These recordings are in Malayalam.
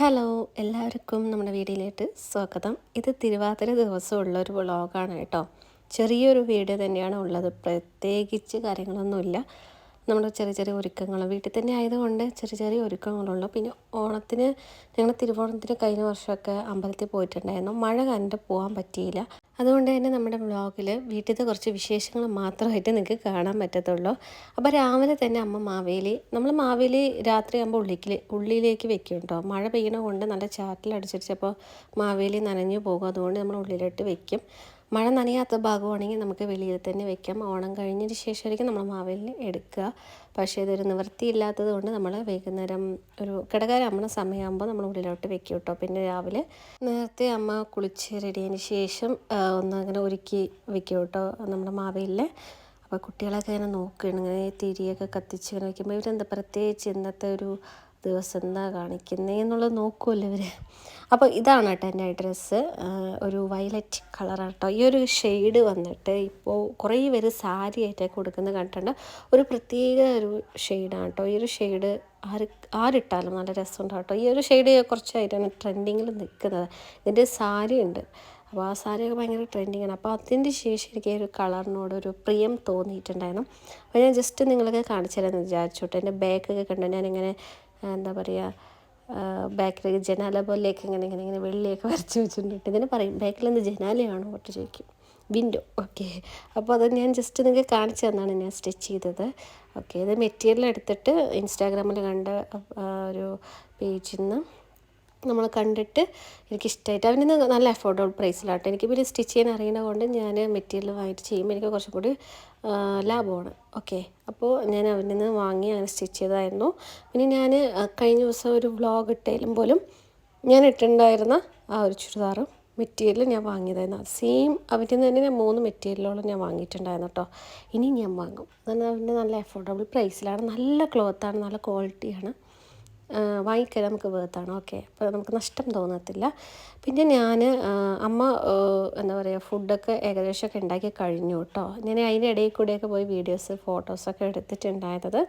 ഹലോ എല്ലാവർക്കും നമ്മുടെ വീഡിയോയിലേക്ക് സ്വാഗതം. ഇത് തിരുവാതിര ദിവസമുള്ള ഒരു വ്ളോഗാണ് കേട്ടോ. ചെറിയൊരു വീഡിയോ തന്നെയാണ് ഉള്ളത്. പ്രത്യേകിച്ച് കാര്യങ്ങളൊന്നുമില്ല. നമ്മുടെ ചെറിയ ചെറിയ ഒരുക്കങ്ങൾ വീട്ടിൽ തന്നെ ആയതുകൊണ്ട് ചെറിയ ചെറിയ ഒരുക്കങ്ങളുള്ളൂ. പിന്നെ ഓണത്തിന് ഞങ്ങൾ തിരുവോണത്തിന് കഴിഞ്ഞ വർഷമൊക്കെ അമ്പലത്തിൽ പോയിട്ടുണ്ടായിരുന്നു. മഴ കണ്ട് പോകാൻ പറ്റിയില്ല. അതുകൊണ്ട് തന്നെ നമ്മുടെ വ്ളോഗിൽ വീട്ടിലത്തെ കുറച്ച് വിശേഷങ്ങൾ മാത്രമായിട്ട് നിങ്ങൾക്ക് കാണാൻ പറ്റത്തുള്ളൂ. അപ്പോൾ രാവിലെ തന്നെ അമ്മ മാവേലി നമ്മൾ മാവേലി രാത്രിയാകുമ്പോൾ ഉള്ളിക്ക് ഉള്ളിലേക്ക് വെക്കും കേട്ടോ മഴ പെയ്യണ കൊണ്ട് നല്ല ചാറ്റിലടിച്ചടിച്ചപ്പോൾ മാവേലി നനഞ്ഞു പോകും. അതുകൊണ്ട് നമ്മൾ ഉള്ളിലിട്ട് വെക്കും. മഴ നനയാത്ത ഭാഗമാണെങ്കിൽ നമുക്ക് വെളിയിൽ തന്നെ വെക്കാം. ഓണം കഴിഞ്ഞതിന് ശേഷമായിരിക്കും നമ്മൾ മാവേലിനെ എടുക്കുക. പക്ഷേ ഇതൊരു നിവൃത്തിയില്ലാത്തത് കൊണ്ട് നമ്മൾ വൈകുന്നേരം ഒരു കിടകാരമ്മണ സമയമാകുമ്പോൾ നമ്മൾ ഉള്ളിലോട്ട് വെക്കും കേട്ടോ. പിന്നെ രാവിലെ നേരത്തെ അമ്മ കുളിച്ച് റെഡിയതിന് ശേഷം ഒന്ന് അങ്ങനെ ഒരുക്കി വെക്കും കേട്ടോ നമ്മുടെ മാവയില്ലേ അപ്പോൾ കുട്ടികളൊക്കെ ഇങ്ങനെ നോക്കുകയാണ് ഇങ്ങനെ തിരിയൊക്കെ കത്തിച്ച് ഇങ്ങനെ വയ്ക്കുമ്പോൾ ഇവരെന്താ പ്രത്യേകിച്ച് ഇന്നത്തെ ഒരു ദിവസം എന്താ കാണിക്കുന്നത് എന്നുള്ളത് നോക്കുമല്ലോ ഇവർ അപ്പോൾ ഇതാണ് കേട്ടോ എന്റെ അഡ്രസ്സ് ഒരു വയലറ്റ് കളറാണ് കേട്ടോ ഈ ഒരു ഷെയ്ഡ് വന്നിട്ട് ഇപ്പോൾ കുറേ പേര് സാരി ആയിട്ടൊക്കെ കൊടുക്കുന്നത് കണ്ടിട്ടുണ്ട്. ഒരു പ്രത്യേക ഒരു ഷെയ്ഡാണ് കേട്ടോ ഈ ഒരു ഷെയ്ഡ് ആര് ആരിട്ടാലും നല്ല രസമുണ്ടാവും കേട്ടോ ഈ ഒരു ഷെയ്ഡ് കുറച്ചായിട്ടാണ് ട്രെൻഡിങ്ങിൽ നിൽക്കുന്നത്. ഇതിന്റെ സാരി ഉണ്ട്. അപ്പോൾ ആ സാരിയൊക്കെ ഭയങ്കര ട്രെൻഡിങ് ആണ് അപ്പോൾ അതിന്റെ ശേഷം എനിക്ക് ഈ ഒരു കളറിനോട് ഒരു പ്രിയം തോന്നിയിട്ടുണ്ടായിരുന്നു. അപ്പോൾ ഞാൻ ജസ്റ്റ് നിങ്ങൾക്ക് കാണിച്ചു തരാമെന്ന് വിചാരിച്ചോട്ടെ എന്റെ ബാക്കൊക്കെ കണ്ടു. ഞാനിങ്ങനെ എന്താ പറയുക ബാക്കിലേക്ക് ജനാല പോലെയൊക്കെ ഇങ്ങനെ ഇങ്ങനെ ഇങ്ങനെ വെള്ളിയൊക്കെ വരച്ച് വെച്ചിട്ടുണ്ട്. ഇതിന് പറയും ബാക്കിൽ എന്ത് ജനാലയാണോ? ഒട്ട് ചോദിക്കും വിൻഡോ. ഓക്കെ. അപ്പോൾ അത് ഞാൻ ജസ്റ്റ് നിങ്ങൾക്ക് കാണിച്ചു തന്നാണ് ഞാൻ സ്റ്റിച്ച് ചെയ്തത്. ഓക്കെ. ഇത് മെറ്റീരിയൽ എടുത്തിട്ട് ഇൻസ്റ്റാഗ്രാമിൽ കണ്ട ഒരു പേജിൽ നിന്ന് നമ്മൾ കണ്ടിട്ട് എനിക്കിഷ്ടമായിട്ട് അവന് നല്ല അഫോർഡബിൾ പ്രൈസിലാട്ടോ എനിക്ക് പിന്നെ സ്റ്റിച്ച് ചെയ്യാൻ അറിയുന്നത് കൊണ്ട് ഞാൻ മെറ്റീരിയൽ വാങ്ങിയിട്ട് ചെയ്യുമ്പോൾ എനിക്ക് കുറച്ചും കൂടി ലാഭമാണ്. ഓക്കെ അപ്പോൾ ഞാൻ അവനിൽ നിന്ന് വാങ്ങി അങ്ങനെ സ്റ്റിച്ച് ചെയ്തായിരുന്നു പിന്നെ ഞാൻ കഴിഞ്ഞ ദിവസം ഒരു വ്ളോഗ് ഇട്ടേലും പോലും ഞാൻ ഇട്ടിട്ടുണ്ടായിരുന്ന ആ ഒരു ചുരിദാറും മെറ്റീരിയൽ ഞാൻ വാങ്ങിയതായിരുന്നു. സെയിം അവന്റെ തന്നെ ഞാൻ മൂന്ന് മെറ്റീരിയലോളം ഞാൻ വാങ്ങിയിട്ടുണ്ടായിരുന്നു കേട്ടോ ഇനി ഞാൻ വാങ്ങും. എന്നാൽ അവന്റെ നല്ല അഫോർഡബിൾ പ്രൈസിലാണ് നല്ല ക്ലോത്താണ് നല്ല ക്വാളിറ്റിയാണ് വാങ്ങിക്കാൻ നമുക്ക് വേർത്താണ് ഓക്കെ. അപ്പോൾ നമുക്ക് നഷ്ടം തോന്നത്തില്ല. പിന്നെ ഞാൻ അമ്മ എന്താ പറയുക ഫുഡൊക്കെ ഏകദേശമൊക്കെ ഉണ്ടാക്കി കഴിഞ്ഞു കേട്ടോ. ഞാൻ അതിന്റെ ഇടയിൽ കൂടെയൊക്കെ പോയി വീഡിയോസ് ഫോട്ടോസൊക്കെ എടുത്തിട്ടുണ്ടായിരുന്നത്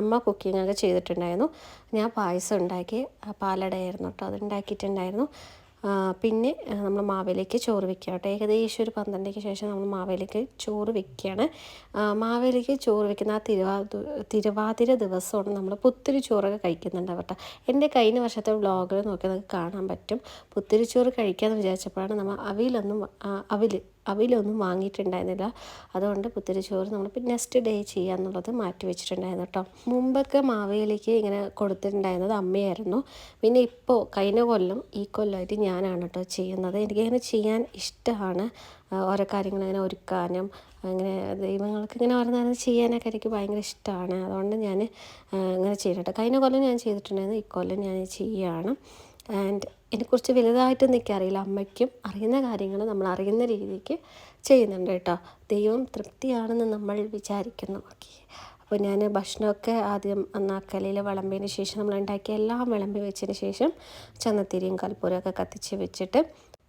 അമ്മ കുക്കിംഗ് ഒക്കെ ചെയ്തിട്ടുണ്ടായിരുന്നു. ഞാൻ പായസം ഉണ്ടാക്കി പാലടയായിരുന്നു കേട്ടോ. അത് ഉണ്ടാക്കിയിട്ടുണ്ടായിരുന്നു. ആ, പിന്നെ നമ്മൾ മാവേലിക്ക് ചോറ് വെക്കുക കേട്ടോ. ഏകദേശം ഒരു പന്ത്രണ്ടരയ്ക്ക് ശേഷം നമ്മൾ മാവേലിക്ക് ചോറ് വെക്കുകയാണ്. മാവേലേക്ക് ചോറ് വെക്കുന്ന ആ തിരുവാതിര തിരുവാതിര ദിവസമാണ് നമ്മൾ പുത്തിരി ചോറൊക്കെ കഴിക്കുന്നുണ്ട് കേട്ടോ. എന്റെ കഴിഞ്ഞ വർഷത്തെ വ്ളോഗിൽ നോക്കി നമുക്ക് കാണാൻ പറ്റും. പുത്തിരി ചോറ് കഴിക്കാമെന്ന് വിചാരിച്ചപ്പോഴാണ് നമ്മൾ അവിലൊന്നും അവിൽ അവിലൊന്നും വാങ്ങിയിട്ടുണ്ടായിരുന്നില്ല. അതുകൊണ്ട് പുത്തിരി ചോറ് നമ്മൾ പിന്നെ നെക്സ്റ്റ് ഡേ ചെയ്യാന്നുള്ളത് മാറ്റി വെച്ചിട്ടുണ്ടായിരുന്നു കേട്ടോ. മുമ്പൊക്കെ മാവേലിക്ക് ഇങ്ങനെ കൊടുത്തിട്ടുണ്ടായിരുന്നത് അമ്മയായിരുന്നു. പിന്നെ ഇപ്പോൾ കഴിഞ്ഞ കൊല്ലം ഈ കൊല്ലമായിട്ട് ഞാനാണ് കേട്ടോ ചെയ്യുന്നത്. എനിക്കിങ്ങനെ ചെയ്യാൻ ഇഷ്ടമാണ്. ഓരോ കാര്യങ്ങൾ ഇങ്ങനെ ഒരുക്കാനും അങ്ങനെ ദൈവങ്ങൾക്ക് ഇങ്ങനെ ഓരോന്നാണ് ചെയ്യാനൊക്കെ എനിക്ക് ഭയങ്കര ഇഷ്ടമാണ്. അതുകൊണ്ട് ഞാൻ ഇങ്ങനെ ചെയ്യുന്നുണ്ട് കഴിഞ്ഞ കൊല്ലം ഞാൻ ചെയ്തിട്ടുണ്ടായിരുന്നു. ഈ കൊല്ലം ഞാൻ ചെയ്യുകയാണ് ആൻഡ് എന്നെക്കുറിച്ച് വലുതായിട്ടൊന്നും എനിക്കറിയില്ല അമ്മയ്ക്കും അറിയുന്ന കാര്യങ്ങൾ നമ്മൾ അറിയുന്ന രീതിക്ക് ചെയ്യുന്നുണ്ട് കേട്ടോ. ദൈവം തൃപ്തിയാണെന്ന് നമ്മൾ വിചാരിക്കുന്നു. ഓക്കെ. അപ്പോൾ ഞാൻ ഭക്ഷണമൊക്കെ ആദ്യം അന്നാക്കലയിൽ വിളമ്പിയതിന് ശേഷം നമ്മൾ ഉണ്ടാക്കിയ എല്ലാം വിളമ്പി വെച്ചതിന് ശേഷം ചന്നത്തിരിയും കൽപ്പൂരമൊക്കെ കത്തിച്ച് വെച്ചിട്ട്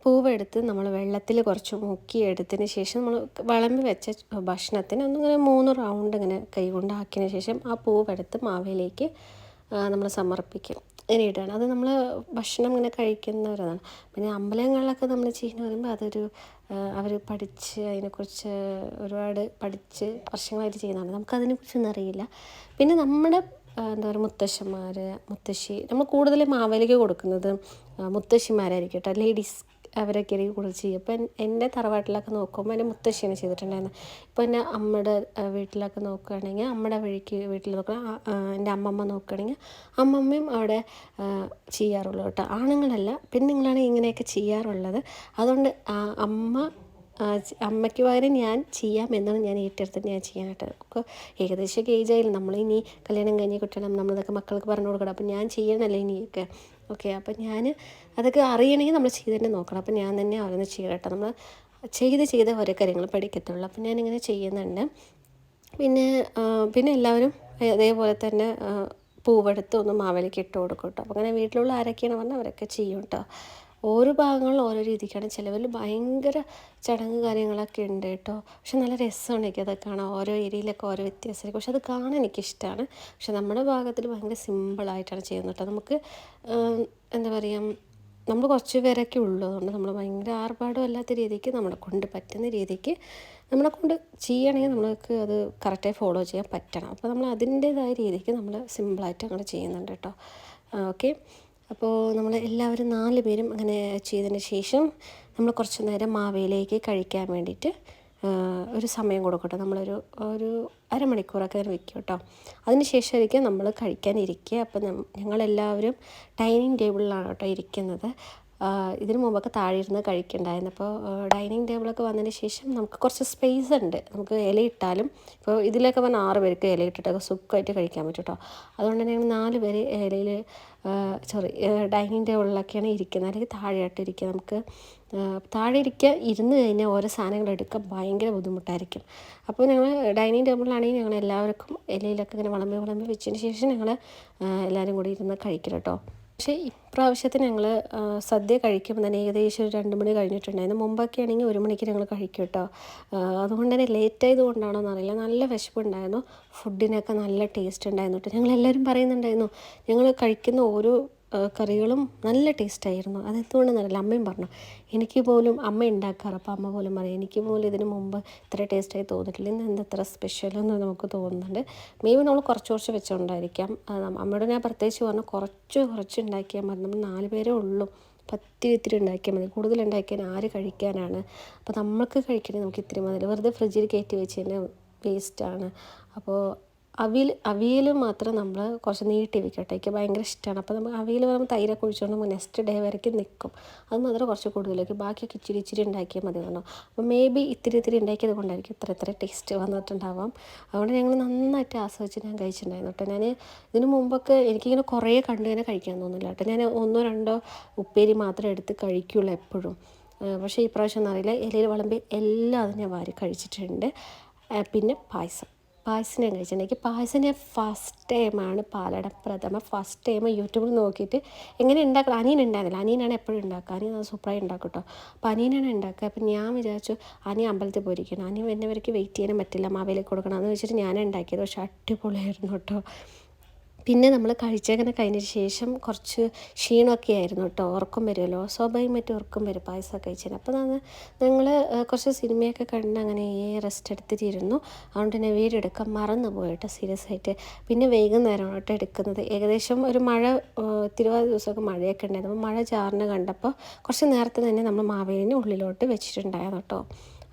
പൂവെടുത്ത് നമ്മൾ വെള്ളത്തിൽ കുറച്ച് മുക്കി എടുത്തതിന് ശേഷം നമ്മൾ വിളമ്പി വെച്ച ഭക്ഷണത്തിന് ഒന്നിങ്ങനെ മൂന്ന് റൗണ്ട് ഇങ്ങനെ കൈ കൊണ്ട് ശേഷം ആ പൂവെടുത്ത് മാവയിലേക്ക് നമ്മൾ സമർപ്പിക്കും. ഇനിയിട്ടാണ് അത് നമ്മൾ ഭക്ഷണം ഇങ്ങനെ കഴിക്കുന്നവരാണ് പിന്നെ അമ്പലങ്ങളിലൊക്കെ നമ്മൾ ചെയ്യുന്ന പറയുമ്പോൾ അതൊരു അവർ പഠിച്ച് അതിനെക്കുറിച്ച് ഒരുപാട് പഠിച്ച് വർഷങ്ങളായിട്ട് ചെയ്യുന്നതാണ്. നമുക്കതിനെക്കുറിച്ചൊന്നും അറിയില്ല. പിന്നെ നമ്മുടെ എന്താ പറയുക മുത്തശ്ശന്മാർ മുത്തശ്ശി നമ്മൾ കൂടുതലും മാവേലിക്ക് കൊടുക്കുന്നത് മുത്തശ്ശിമാരായിരിക്കും കേട്ടോ. ലേഡീസ് അവരൊക്കെ ആയിരിക്കും കൂടുതൽ ചെയ്യുക. ഇപ്പം എന്റെ തറവാട്ടിലൊക്കെ നോക്കുമ്പോൾ എന്റെ മുത്തശ്ശിയാണ് ചെയ്തിട്ടുണ്ടായിരുന്നത്. ഇപ്പോൾ എന്റെ അമ്മയുടെ വീട്ടിലൊക്കെ നോക്കുകയാണെങ്കിൽ അമ്മയുടെ വഴിക്ക് വീട്ടിൽ നോക്കുക എന്റെ അമ്മമ്മ നോക്കുകയാണെങ്കിൽ അമ്മമ്മയും അവിടെ ചെയ്യാറുള്ളൂ കേട്ടോ. ആണുങ്ങളല്ല പെണ്ണുങ്ങളാണ് ഇങ്ങനെയൊക്കെ ചെയ്യാറുള്ളത്. അതുകൊണ്ട് അമ്മ അമ്മയ്ക്ക് പകരം ഞാൻ ചെയ്യാം എന്നാണ് ഞാൻ ഏറ്റെടുത്തിട്ട് ഞാൻ ചെയ്യാനായിട്ട് നമുക്ക് ഏകദേശം ഏജ് ആയില്ല. നമ്മളിനി കല്യാണം കഴിഞ്ഞ് കുട്ടികളും നമ്മളിതൊക്കെ മക്കൾക്ക് പറഞ്ഞു കൊടുക്കണം. അപ്പം ഞാൻ ചെയ്യണമല്ലേ ഇനിയൊക്കെ. ഓക്കെ അപ്പം ഞാൻ അതൊക്കെ അറിയണമെങ്കിൽ നമ്മൾ ചെയ്ത് തന്നെ നോക്കണം. അപ്പം ഞാൻ തന്നെ ഓരോന്ന് ചെയ്യട്ടെ. നമ്മൾ ചെയ്ത് ചെയ്ത് ഓരോ കാര്യങ്ങൾ പഠിക്കത്തുള്ളൂ. അപ്പം ഞാനിങ്ങനെ ചെയ്യുന്നുണ്ട്. പിന്നെ പിന്നെ എല്ലാവരും അതേപോലെ തന്നെ പൂവെടുത്ത് ഒന്ന് മാവേലിക്ക് ഇട്ട് കൊടുക്കും കേട്ടോ അപ്പം അങ്ങനെ വീട്ടിലുള്ള ആരൊക്കെയാണ് പറഞ്ഞാൽ അവരൊക്കെ ചെയ്യും കേട്ടോ ഓരോ ഭാഗങ്ങളിൽ ഓരോ രീതിക്കാണ്. ചിലവിൽ ഭയങ്കര ചടങ്ങ് കാര്യങ്ങളൊക്കെ ഉണ്ട് കേട്ടോ. പക്ഷെ നല്ല രസമാണ് എനിക്ക് അതൊക്കെ കാണാൻ. ഓരോ ഏരിയയിലൊക്കെ ഓരോ വ്യത്യാസമായിരിക്കും. പക്ഷെ അത് കാണാൻ എനിക്കിഷ്ടമാണ് പക്ഷെ നമ്മുടെ ഭാഗത്തിൽ ഭയങ്കര സിമ്പിളായിട്ടാണ് ചെയ്യുന്നത് കേട്ടോ. നമുക്ക് എന്താ പറയുക നമ്മൾ കുറച്ച് പേരൊക്കെ ഉള്ളതുകൊണ്ട് നമ്മൾ ഭയങ്കര ആർഭാടം അല്ലാത്ത രീതിക്ക് നമ്മളെ കൊണ്ട് പറ്റുന്ന രീതിക്ക് നമ്മളെ കൊണ്ട് ചെയ്യണമെങ്കിൽ നമ്മൾക്ക് അത് കറക്റ്റായി ഫോളോ ചെയ്യാൻ പറ്റണം. അപ്പോൾ നമ്മൾ അതിന്റേതായ രീതിക്ക് നമ്മൾ സിമ്പിളായിട്ട് അങ്ങനെ ചെയ്യുന്നുണ്ട് കേട്ടോ. ഓക്കെ അപ്പോൾ നമ്മൾ എല്ലാവരും നാല് പേരും അങ്ങനെ ചെയ്തതിന് ശേഷം നമ്മൾ കുറച്ച് നേരം മാവേലേക്ക് കഴിക്കാൻ വേണ്ടിയിട്ട് ഒരു സമയം കൊടുക്കട്ടെ. നമ്മളൊരു ഒരു അരമണിക്കൂറൊക്കെ അതിന് വെക്കും കേട്ടോ. അതിന് ശേഷമായിരിക്കും നമ്മൾ കഴിക്കാനിരിക്കുക അപ്പം ഞങ്ങളെല്ലാവരും ഡൈനിങ് ടേബിളിലാണ് കേട്ടോ ഇരിക്കുന്നത്. ഇതിന് മുമ്പൊക്കെ താഴെ ഇരുന്ന് കഴിക്കണ്ടായിരുന്നു. അപ്പോൾ ഡൈനിങ് ടേബിളൊക്കെ വന്നതിന് ശേഷം നമുക്ക് കുറച്ച് സ്പേസ് ഉണ്ട്. നമുക്ക് ഇലയിട്ടാലും ഇപ്പോൾ ഇതിലൊക്കെ വന്ന ആറ് പേർക്ക് ഇലയിട്ടിട്ടൊക്കെ സുഖമായിട്ട് കഴിക്കാൻ പറ്റും കേട്ടോ. അതുകൊണ്ട് തന്നെ നാല് പേര് ഇലയിൽ സോറി ഡൈനിങ് ടേബിളിലൊക്കെയാണ് ഇരിക്കുന്നത്. അല്ലെങ്കിൽ താഴെയായിട്ട് ഇരിക്കുക. നമുക്ക് താഴെ ഇരിക്കുക ഇരുന്ന് കഴിഞ്ഞാൽ ഓരോ സാധനങ്ങൾ എടുക്കാൻ ഭയങ്കര ബുദ്ധിമുട്ടായിരിക്കും. അപ്പോൾ ഞങ്ങൾ ഡൈനിങ് ടേബിളിലാണെങ്കിൽ ഞങ്ങൾ എല്ലാവർക്കും ഇലയിലൊക്കെ ഇങ്ങനെ വിളമ്പി വിളമ്പി വെച്ചതിന് ശേഷം ഞങ്ങൾ എല്ലാവരും കൂടി ഇരുന്ന് കഴിക്കണം കേട്ടോ. പക്ഷേ ഇപ്രാവശ്യത്തിന് ഞങ്ങൾ സദ്യ കഴിക്കുമ്പോൾ തന്നെ ഏകദേശം ഒരു രണ്ട് മണി കഴിഞ്ഞിട്ടുണ്ടായിരുന്നു. മുമ്പൊക്കെ ആണെങ്കിൽ ഒരു മണിക്ക് ഞങ്ങൾ കഴിക്കും കേട്ടോ. അതുകൊണ്ട് തന്നെ ലേറ്റ് ആയതുകൊണ്ടാണോ എന്നറിയില്ല നല്ല വിശപ്പുണ്ടായിരുന്നു. ഫുഡിനൊക്കെ നല്ല ടേസ്റ്റ് ഉണ്ടായിരുന്നു കേട്ടോ. ഞങ്ങളെല്ലാവരും പറയുന്നുണ്ടായിരുന്നു ഞങ്ങൾ കഴിക്കുന്ന ഓരോ കറികളും നല്ല ടേസ്റ്റായിരുന്നു. അതെന്തുകൊണ്ടെന്നറിയില്ല അമ്മയും പറഞ്ഞു എനിക്ക് പോലും അമ്മ ഉണ്ടാക്കാറ്. അപ്പോൾ അമ്മ പോലും പറയും എനിക്ക് പോലും ഇതിന് മുമ്പ് ഇത്ര ടേസ്റ്റായി തോന്നിട്ടില്ല ഇന്ന് എന്താ ഇത്ര സ്പെഷ്യലെന്ന് നമുക്ക് തോന്നുന്നുണ്ട്. മേ ബി നമ്മൾ കുറച്ച് കുറച്ച് വെച്ചുകൊണ്ടായിരിക്കാം അമ്മയോട് ഞാൻ പ്രത്യേകിച്ച് പറഞ്ഞു കുറച്ച് കുറച്ച് ഉണ്ടാക്കിയാൽ മതി. നമ്മൾ നാല് പേരേ ഉള്ളൂ. പത്തിരി ഇത്തിരി ഉണ്ടാക്കിയാൽ മതി. കൂടുതൽ ഉണ്ടാക്കിയാൽ ആര് കഴിക്കാനാണ്? അപ്പോൾ നമ്മൾക്ക് കഴിക്കണമെങ്കിൽ നമുക്ക് ഇത്തിരി മതി. വെറുതെ ഫ്രിഡ്ജിൽ കയറ്റി വെച്ച് തന്നെ വേസ്റ്റാണ് അപ്പോൾ അവിയൽ അവിയൽ മാത്രം നമ്മൾ കുറച്ച് നീട്ടി വെക്കട്ടെ. എനിക്ക് ഭയങ്കര ഇഷ്ടമാണ് അപ്പോൾ നമ്മൾ അവിയൽ പറയുമ്പോൾ തൈരൊക്കെ ഒഴിച്ചുകൊണ്ട് നെക്സ്റ്റ് ഡേ വരയ്ക്കും നിൽക്കും അത് മാത്രമേ കുറച്ച് കൂടുതലേക്ക്. ബാക്കിയൊക്കെ ഇച്ചിരി ഇച്ചിരി ഉണ്ടാക്കിയാൽ മതി വേണം അപ്പോൾ മേ ബി ഇത്തിരി ഇത്തിരി ഉണ്ടാക്കിയത് കൊണ്ടായിരിക്കും ഇത്ര ഇത്ര ടേസ്റ്റ് വന്നിട്ടുണ്ടാവാം. അതുകൊണ്ട് ഞങ്ങൾ നന്നായിട്ട് ആസ്വദിച്ച് ഞാൻ കഴിച്ചിട്ടുണ്ടായിരുന്നു കേട്ടോ. ഞാൻ ഇതിന് മുമ്പൊക്കെ എനിക്കിങ്ങനെ കുറേ കണ്ടു തന്നെ കഴിക്കാൻ തോന്നില്ല കേട്ടോ. ഞാൻ ഒന്നോ രണ്ടോ ഉപ്പേരി മാത്രം എടുത്ത് കഴിക്കുള്ളൂ എപ്പോഴും. പക്ഷേ ഈ പ്രാവശ്യം എന്നറിയില്ല ഇലയിൽ വിളമ്പി എല്ലാം അത് ഞാൻ വാരി കഴിച്ചിട്ടുണ്ട്. പിന്നെ പായസം. പായസം ഞാൻ കഴിച്ചിട്ടുണ്ട് എനിക്ക് പായസം ഞാൻ ഫസ്റ്റ് ടൈമാണ് പാലട പ്രഥമ ഫസ്റ്റ് ടൈം യൂട്യൂബിൽ നോക്കിയിട്ട് എങ്ങനെ ഉണ്ടാക്കണം അനിയൻ ഉണ്ടായിരുന്നില്ല. അനിയനാണ് എപ്പോഴും ഉണ്ടാക്കുക. അനിയൻ സൂപ്പറായി ഉണ്ടാക്കും കേട്ടോ അപ്പോൾ അനിയനാണ് ഉണ്ടാക്കുക. അപ്പം ഞാൻ വിചാരിച്ചു അനിയൻ അമ്പലത്തിൽ പോയിരിക്കണം അനിയൻ വരുന്നവർക്ക് വെയിറ്റ് ചെയ്യാനും പറ്റില്ല. മാവേലേക്ക് കൊടുക്കണം. എന്ന് വെച്ചിട്ട് ഞാൻ ഉണ്ടാക്കിയത്. പക്ഷേ അടിപൊളിയായിരുന്നു കേട്ടോ പിന്നെ നമ്മൾ കഴിച്ചങ്ങനെ കഴിഞ്ഞതിന് ശേഷം കുറച്ച് ക്ഷീണമൊക്കെ ആയിരുന്നു കേട്ടോ ഉറക്കം വരുമല്ലോ. സ്വാഭാവികം മറ്റേ ഉറക്കം വരും പായസമൊക്കെ കഴിച്ചതിന് അപ്പോൾ ഞങ്ങൾ കുറച്ച് സിനിമയൊക്കെ കണ്ട് അങ്ങനെ റെസ്റ്റ് എടുത്തിട്ടിരുന്നു അതുകൊണ്ട് തന്നെ വീഡിയോ എടുക്കാൻ മറന്നു പോയിട്ട് സീരിയസ് ആയിട്ട്. പിന്നെ വൈകുന്നേരമാണ് കേട്ടോ എടുക്കുന്നത്. ഏകദേശം ഒരു മഴ തിരുവാതിര ദിവസമൊക്കെ മഴയൊക്കെ ഉണ്ടായിരുന്നു. മഴ ചാറിന് കണ്ടപ്പോൾ കുറച്ച് നേരത്തെ തന്നെ നമ്മൾ മാവേലിനെ ഉള്ളിലോട്ട് വെച്ചിട്ടുണ്ടായിരുന്നു കേട്ടോ.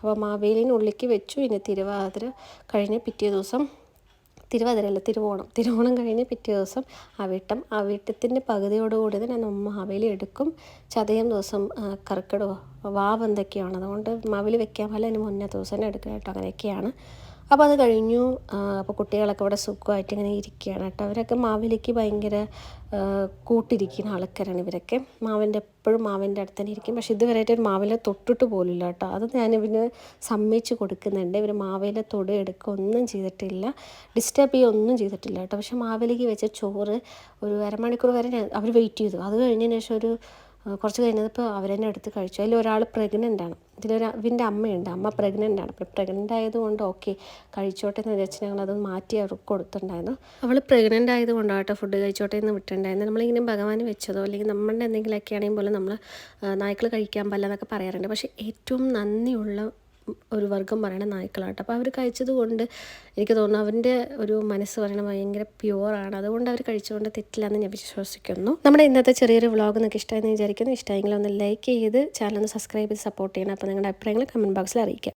അപ്പോൾ മാവേലിന് ഉള്ളിലേക്ക് വെച്ചു. പിന്നെ തിരുവാതിര കഴിഞ്ഞ് പിറ്റേ ദിവസം തിരുവാതിരയല്ല തിരുവോണം. തിരുവോണം കഴിഞ്ഞ് പിറ്റേ ദിവസം അവിട്ടം അവിട്ടത്തിന്റെ പകുതിയോടുകൂടി തന്നെ നമ്മൾ മാവേലി എടുക്കും. ചതയം ദിവസം കർക്കിടകോ വാവ് എന്തൊക്കെയാണ്. അതുകൊണ്ട് മാവേലി വെക്കാൻ പോലെ അതിന് മുന്നേ ദിവസം തന്നെ എടുക്കുക കേട്ടോ അങ്ങനെയൊക്കെയാണ്. അപ്പോൾ അത് കഴിഞ്ഞു. അപ്പോൾ കുട്ടികളൊക്കെ ഇവിടെ സുഖമായിട്ട് ഇങ്ങനെ ഇരിക്കുകയാണ് കേട്ടോ. അവരൊക്കെ മാവിലേക്ക് ഭയങ്കര കൂട്ടിരിക്കുന്ന ആൾക്കാരാണ് ഇവരൊക്കെ. മാവിന്റെ എപ്പോഴും മാവിന്റെ അടുത്ത് തന്നെ ഇരിക്കും. പക്ഷേ ഇതുവരെയായിട്ട് ഒരു മാവിലെ തൊട്ടിട്ട് പോലില്ല കേട്ടോ. അത് ഞാൻ ഇവന് സമ്മതിച്ച് കൊടുക്കുന്നുണ്ട്. ഇവർ മാവിലെ തൊട് ഒന്നും ചെയ്തിട്ടില്ല. ഡിസ്റ്റർബ് ചെയ്യുക ഒന്നും ചെയ്തിട്ടില്ല കേട്ടോ. പക്ഷേ മാവിലേക്ക് വെച്ച ചോറ് ഒരു അരമണിക്കൂർ വരെ ഞാൻ അവർ വെയിറ്റ് ചെയ്തു. അത് കഴിഞ്ഞതിന് ശേഷം ഒരു കുറച്ച് കഴിഞ്ഞപ്പോൾ അവരെന്നെ എടുത്ത് കഴിച്ചു. അതിൽ ഒരാൾ പ്രഗ്നന്റ് ആണ്. ഇതിലൊരു ഇവന്റെ അമ്മയുണ്ട്. അമ്മ പ്രഗ്നന്റ് ആണ്. അപ്പോൾ പ്രഗ്നന്റ് ആയതുകൊണ്ട് ഓക്കെ കഴിച്ചോട്ടെ എന്ന് വിചാരിച്ച് ഞങ്ങൾ അത് മാറ്റി അവർക്ക് കൊടുത്തിട്ടുണ്ടായിരുന്നു. അവൾ പ്രഗ്നന്റ് ആയതുകൊണ്ടാട്ടോ ഫുഡ് കഴിച്ചോട്ടെ എന്ന് വിട്ടിട്ടുണ്ടായിരുന്നു നമ്മളിങ്ങനെ ഭഗവാൻ വെച്ചതോ അല്ലെങ്കിൽ നമ്മളുടെ എന്തെങ്കിലുമൊക്കെ ആണെങ്കിൽ പോലും നമ്മൾ നായ്ക്കൾ കഴിക്കാൻ പാടില്ല എന്നൊക്കെ പറയാറുണ്ട്. പക്ഷേ ഏറ്റവും നന്ദിയുള്ള ഒരു വർഗം പറയണ നായ്ക്കളാട്ടോ അപ്പോൾ അവർ കഴിച്ചത് കൊണ്ട് എനിക്ക് തോന്നുന്നു അവന്റെ ഒരു മനസ്സ് പറയണ ഭയങ്കര പ്യുവറാണ് അതുകൊണ്ട് അവർ കഴിച്ചുകൊണ്ട് തെറ്റില്ലാന്ന് ഞാൻ വിശ്വസിക്കുന്നു. നമ്മുടെ ഇന്നത്തെ ചെറിയൊരു വ്ളോഗ് നിങ്ങൾക്ക് ഇഷ്ടമായെന്ന് വിചാരിക്കുന്നു. ഇഷ്ടമെങ്കിൽ ഒന്ന് ലൈക്ക് ചെയ്ത് ചാനൽ ഒന്ന് സബ്സ്ക്രൈബ് ചെയ്ത് സപ്പോർട്ട് ചെയ്യണം. അപ്പോൾ നിങ്ങളുടെ അഭിപ്രായങ്ങൾ കമന്റ് ബോക്സിൽ അറിയിക്കാം.